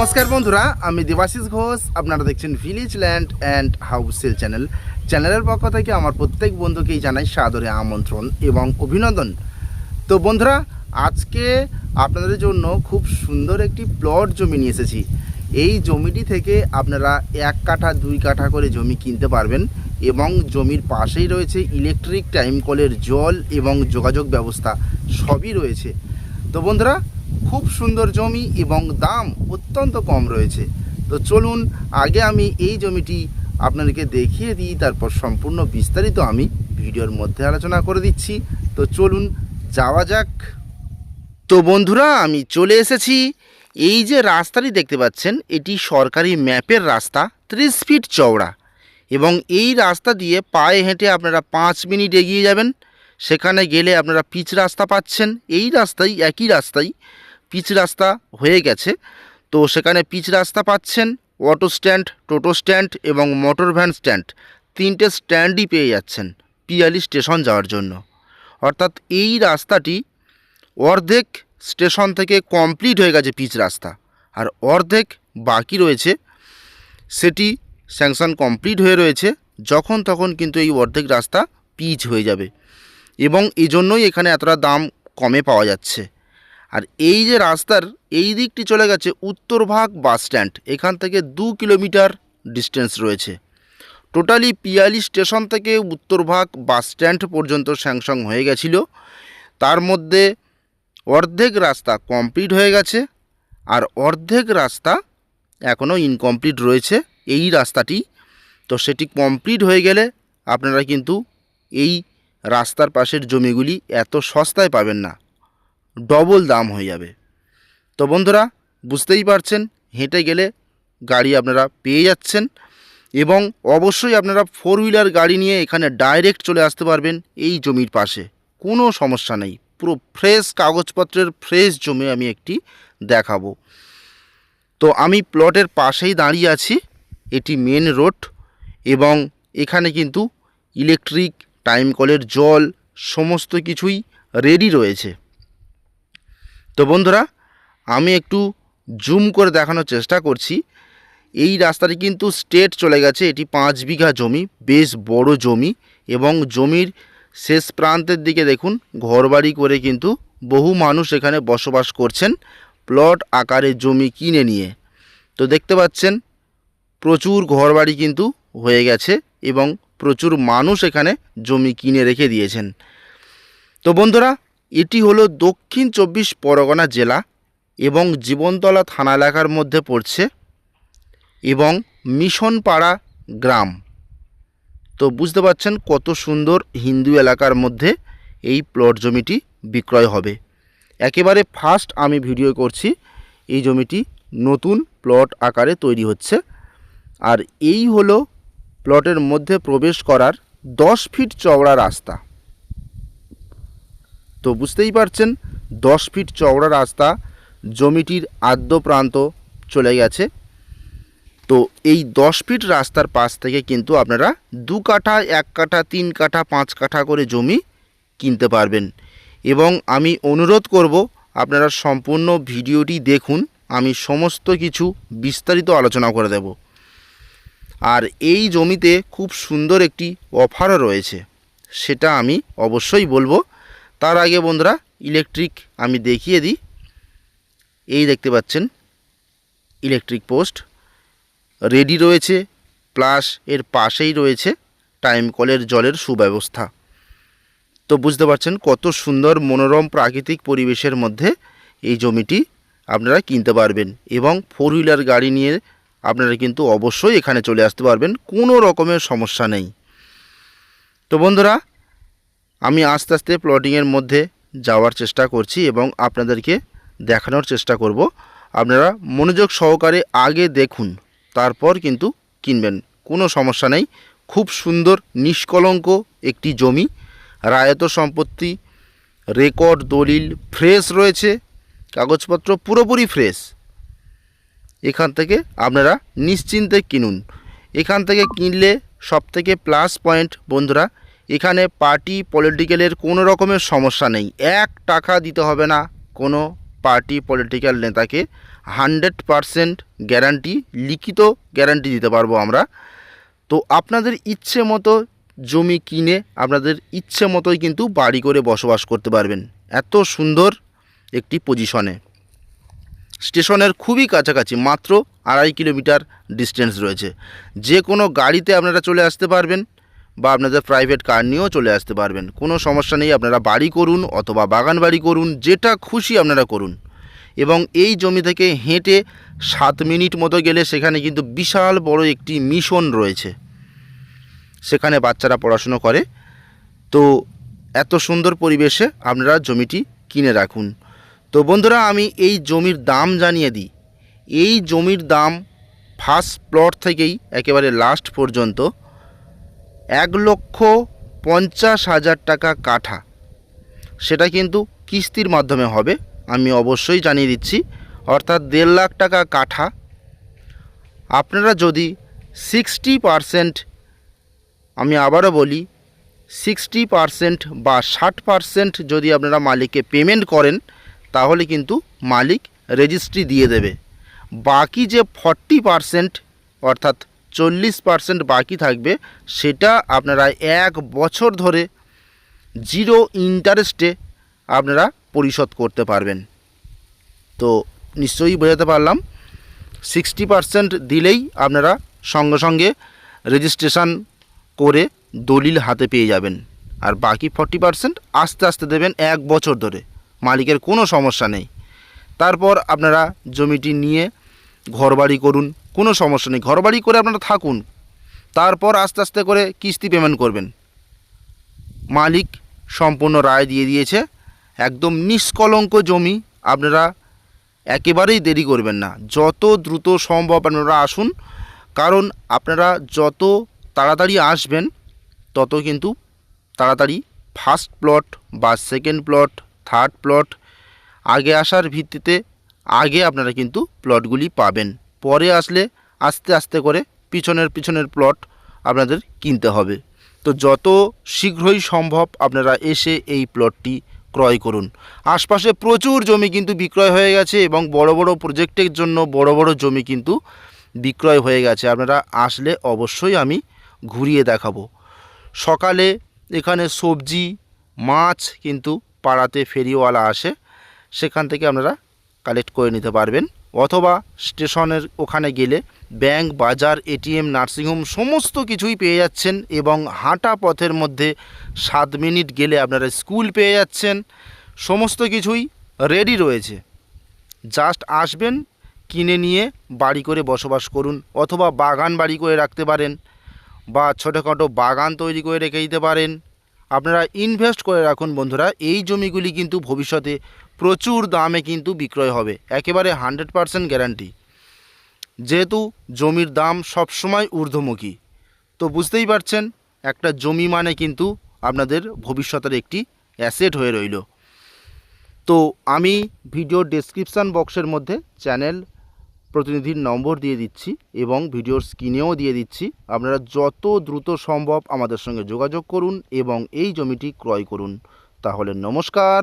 নমস্কার বন্ধুরা, আমি দেবাশিস ঘোষ। আপনারা দেখছেন village land and house sale channel চ্যানেলের পক্ষ থেকে আমার প্রত্যেক বন্ধুকেই জানাই সাদরে আমন্ত্রণ এবং অভিনন্দন। তো বন্ধুরা, আজকে আপনাদের জন্য খুব সুন্দর একটি প্লট জমি নিয়ে এসেছি। এই জমিটি থেকে আপনারা এক কাঠা, দুই কাঠা করে জমি কিনতে পারবেন এবং জমির পাশেই রয়েছে ইলেকট্রিক টাইম কলের জল এবং যোগাযোগ ব্যবস্থা, সবই রয়েছে। তো বন্ধুরা খুব সুন্দর জমি এবং দাম অত্যন্ত কম রয়েছে। তো চলুন, আগে আমি এই জমিটি আপনাদেরকে দেখিয়ে দিই, তারপর সম্পূর্ণ বিস্তারিত আমি ভিডিওর মধ্যে আলোচনা করে দিচ্ছি। তো চলুন, যাওয়া যাক। তো বন্ধুরা, আমি চলে এসেছি। এই যে রাস্তাটি দেখতে পাচ্ছেন, এটি সরকারি ম্যাপের রাস্তা, ত্রিশ ফিট চওড়া। এবং এই রাস্তা দিয়ে পায়ে হেঁটে আপনারা পাঁচ মিনিট এগিয়ে যাবেন। সেখানে গেলে আপনারা পিচ রাস্তা পাচ্ছেন। এই রাস্তায় একই রাস্তায় পিচ রাস্তা হয়ে গেছে। তো সেখানে পিচ রাস্তা পাচ্ছেন অটো স্ট্যান্ড, টোটো স্ট্যান্ড এবং মোটর ভ্যান স্ট্যান্ড। তিনটে স্ট্যান্ডই পেয়ে যাচ্ছেন পিয়ালি স্টেশন যাওয়ার জন্য। অর্থাৎ এই রাস্তাটি অর্ধেক স্টেশন থেকে কমপ্লিট হয়ে গেছে পিচ রাস্তা। আর অর্ধেক বাকি রয়েছে, সেটি স্যাংশন কমপ্লিট হয়ে রয়েছে। যখন তখন কিন্তু এই অর্ধেক রাস্তা পিচ হয়ে যাবে। এবং এই জন্যই এখানে এতটা দাম কমে পাওয়া যাচ্ছে। আর এই যে রাস্তার এই দিকটি চলে গেছে উত্তরভাগ বাস স্ট্যান্ড। এখান থেকে দু কিলোমিটার ডিস্টেন্স রয়েছে। টোটালি পিয়ালি স্টেশন থেকে উত্তরভাগ বাস স্ট্যান্ড পর্যন্ত স্যাংশন হয়ে গেছিল। তার মধ্যে অর্ধেক রাস্তা কমপ্লিট হয়ে গেছে আর অর্ধেক রাস্তা এখনও ইনকমপ্লিট রয়েছে। এই রাস্তাটি, তো সেটি কমপ্লিট হয়ে গেলে আপনারা কিন্তু এই রাস্তার পাশের জমিগুলি এত সস্তায় পাবেন না। ডবল দাম হয়ে যাবে। তো বন্ধুরা, বুঝতেই পারছেন, হেঁটে গেলে গাড়ি আপনারা পেয়ে যাচ্ছেন এবং অবশ্যই আপনারা ফোর হুইলার গাড়ি নিয়ে এখানে ডাইরেক্ট চলে আসতে পারবেন এই জমির পাশে। কোনো সমস্যা নেই, পুরো ফ্রেশ কাগজপত্রের ফ্রেশ জমি আমি একটি দেখাবো। তো আমি প্লটের পাশেই দাঁড়িয়ে আছি, এটি মেন রোড এবং এখানে কিন্তু ইলেকট্রিক টাইম কলের জল, সমস্ত কিছুই রেডি রয়েছে। তো বন্ধুরা, আমি একটু জুম করে দেখানোর চেষ্টা করছি। এই রাস্তাটি কিন্তু স্টেট চলে গেছে, এটি পাঁচ বিঘা জমি, বেশ বড় জমি এবং জমির শেষ প্রান্তের দিকে দেখুন, ঘরবাড়ি করে কিন্তু বহু মানুষ এখানে বসবাস করছেন প্লট আকারে জমি কিনে নিয়ে। তো দেখতে পাচ্ছেন, প্রচুর ঘরবাড়ি কিন্তু হয়ে গেছে এবং প্রচুর মানুষ এখানে জমি কিনে রেখে দিয়েছেন। তো বন্ধুরা এটি হলো দক্ষিণ চব্বিশ পরগনা জেলা এবং জীবনতলা থানা এলাকার মধ্যে পড়ছে এবং মিশনপাড়া গ্রাম। তো বুঝতে পারছেন কত সুন্দর হিন্দু এলাকার মধ্যে এই প্লট জমিটি বিক্রয় হবে। একেবারে ফার্স্ট আমি ভিডিও করছি এই জমিটি নতুন প্লট আকারে তৈরি হচ্ছে আর এই হলো প্লটের মধ্যে প্রবেশ করার দশ ফিট চওড়া রাস্তা। তো বুঝতেই পারছেন, দশ ফিট চওড়া রাস্তা, জমিটির আদ্য প্রান্ত চলে গেছে। তো এই দশ ফিট রাস্তার পাশ থেকে কিন্তু আপনারা দু কাঠা, এক কাঠা, তিন কাঠা, পাঁচ কাঠা করে জমি কিনতে পারবেন। এবং আমি অনুরোধ করব, আপনারা সম্পূর্ণ ভিডিওটি দেখুন, আমি সমস্ত কিছু বিস্তারিত আলোচনা করে দেব। আর এই জমিতে খুব সুন্দর একটি অফারও রয়েছে, সেটা আমি অবশ্যই বলব। তার আগে বন্ধুরা ইলেকট্রিক আমি দেখিয়ে দিই। এই দেখতে পাচ্ছেন ইলেকট্রিক পোস্ট রেডি রয়েছে প্লাস এর পাশেই রয়েছে টাইম কলের জলের সুব্যবস্থা। তো বুঝতে পারছেন কত সুন্দর মনোরম প্রাকৃতিক পরিবেশের মধ্যে এই জমিটি আপনারা কিনতে পারবেন এবং ফোর হুইলার গাড়ি নিয়ে আপনারা কিন্তু অবশ্যই এখানে চলে আসতে পারবেন, কোনো রকমের সমস্যা নেই। তো বন্ধুরা আমি আস্তে আস্তে প্লটিংয়ের মধ্যে যাওয়ার চেষ্টা করছি এবং আপনাদেরকে দেখানোর চেষ্টা করব। আপনারা মনোযোগ সহকারে আগে দেখুন, তারপর কিন্তু কিনবেন। কোনো সমস্যা নেই। খুব সুন্দর, নিষ্কলঙ্ক একটি জমি। রায়ত সম্পত্তি, রেকর্ড, দলিল, ফ্রেশ রয়েছে। কাগজপত্র পুরোপুরি ফ্রেশ। এখান থেকে আপনারা নিশ্চিন্তে কিনুন। এখান থেকে কিনলে সবথেকে প্লাস পয়েন্ট বন্ধুরা এখানে পার্টি পলিটিক্যালের কোনো রকমের সমস্যা নেই। এক টাকা দিতে হবে না কোনো পার্টি পলিটিক্যাল নেতাকে। হান্ড্রেড পারসেন্ট গ্যারান্টি, লিখিত গ্যারান্টি দিতে পারব আমরা। তো আপনাদের ইচ্ছে মতো জমি কিনে আপনাদের ইচ্ছে মতোই কিন্তু বাড়ি করে বসবাস করতে পারবেন। এত সুন্দর একটি পজিশনে। স্টেশনের খুবই কাছাকাছি, মাত্র আড়াই কিলোমিটার ডিস্টেন্স রয়েছে। যে কোনো গাড়িতে আপনারা চলে আসতে পারবেন। বা আপনাদের প্রাইভেট কার নিয়েও চলে আসতে পারবেন। কোনো সমস্যা নেই, আপনারা বাড়ি করুন অথবা বাগান বাড়ি করুন, যেটা খুশি আপনারা করুন। এবং এই জমি থেকে হেঁটে সাত মিনিট মতো গেলে সেখানে কিন্তু বিশাল বড় একটি মিশন রয়েছে। সেখানে বাচ্চারা পড়াশুনো করে। তো এত সুন্দর পরিবেশে আপনারা জমিটি কিনে রাখুন। তো বন্ধুরা, আমি এই জমির দাম জানিয়ে দিই। এই জমির দাম ফার্স্ট প্লট থেকেই, একেবারে লাস্ট পর্যন্ত এক লক্ষ পঞ্চাশ হাজার টাকা কাঠা। সেটা কিন্তু কিস্তির মাধ্যমে হবে, আমি অবশ্যই জানিয়ে দিচ্ছি। অর্থাৎ দেড় লাখ টাকা কাঠা। আপনারা যদি সিক্সটি পারসেন্ট, আমি আবারও বলি, সিক্সটি পারসেন্ট বা ষাট পারসেন্ট যদি আপনারা মালিককে পেমেন্ট করেন, তাহলে কিন্তু মালিক রেজিস্ট্রি দিয়ে দেবে। বাকি যে ফর্টি পারসেন্ট, অর্থাৎ চল্লিশ পারসেন্ট বাকি থাকবে, সেটা আপনারা এক বছর ধরে জিরো ইন্টারেস্টে আপনারা পরিশোধ করতে পারবেন। তো নিশ্চয়ই বোঝাতে পারলাম সিক্সটি পারসেন্ট দিলেই আপনারা সঙ্গে সঙ্গে রেজিস্ট্রেশন করে দলিল হাতে পেয়ে যাবেন। আর বাকি ফর্টি পারসেন্ট আস্তে আস্তে দেবেন এক বছর ধরে, মালিকের কোনো সমস্যা নেই। তারপর আপনারা জমিটি নিয়ে ঘরবাড়ি করুন কোনো সমস্যা নেই। ঘরবাড়ি করে আপনারা থাকুন। তারপর আস্তে আস্তে করে কিস্তি পেমেন্ট করবেন। মালিক সম্পূর্ণ রায় দিয়ে দিয়েছে। একদম নিষ্কলঙ্ক জমি আপনারা একেবারেই দেরি করবেন না। যত দ্রুত সম্ভব আপনারা আসুন। কারণ আপনারা যত তাড়াতাড়ি আসবেন, তত কিন্তু তাড়াতাড়ি ফার্স্ট প্লট বা সেকেন্ড প্লট থার্ড প্লট আগে আসার ভিত্তিতে আগে আপনারা কিন্তু প্লটগুলি পাবেন। পরে আসলে আস্তে আস্তে করে পিছনের পিছনের প্লট আপনাদের কিনতে হবে। তো যত শীঘ্রই সম্ভব আপনারা এসে এই প্লটটি ক্রয় করুন। আশপাশে প্রচুর জমি কিন্তু বিক্রয় হয়ে গেছে এবং বড় বড় প্রজেক্টের জন্য বড় বড় জমি কিন্তু বিক্রয় হয়ে গেছে। আপনারা আসলে অবশ্যই আমি ঘুরিয়ে দেখাবো। সকালে এখানে সবজি, মাছ কিন্তু পাড়াতে ফেরিওয়ালা আসে। সেখান থেকে আপনারা কালেক্ট করে নিতে পারবেন। অথবা স্টেশনের ওখানে গেলে ব্যাংক, বাজার, এটিএম, নার্সিংহোম সমস্ত কিছুই পেয়ে যাচ্ছেন এবং হাঁটা পথের মধ্যে সাত মিনিট গেলে আপনারা স্কুল পেয়ে যাচ্ছেন। সমস্ত কিছুই রেডি রয়েছে। জাস্ট আসবেন, কিনে নিয়ে বাড়ি করে বসবাস করুন অথবা বাগান বাড়ি করে রাখতে পারেন বা ছোটোখাটো বাগান তৈরি করে রেখে দিতে পারেন। আপনারা ইনভেস্ট করে রাখুন বন্ধুরা। এই জমিগুলি কিন্তু ভবিষ্যতে প্রচুর দামে কিন্তু বিক্রয় হবে। একেবারে হান্ড্রেড পারসেন্ট গ্যারান্টি যেহেতু জমির দাম সবসময় ঊর্ধ্বমুখী। তো বুঝতেই পারছেন, একটা জমি মানে কিন্তু আপনাদের ভবিষ্যতের একটি অ্যাসেট হয়ে রইল। তো আমি ভিডিও ডেসক্রিপশান বক্সের মধ্যে চ্যানেল প্রতিনিধির নম্বর দিয়ে দিচ্ছি এবং ভিডিওর স্ক্রিনেও দিয়ে দিচ্ছি। আপনারা যত দ্রুত সম্ভব আমাদের সঙ্গে যোগাযোগ করুন এবং এই জমিটি ক্রয় করুন। তাহলে নমস্কার।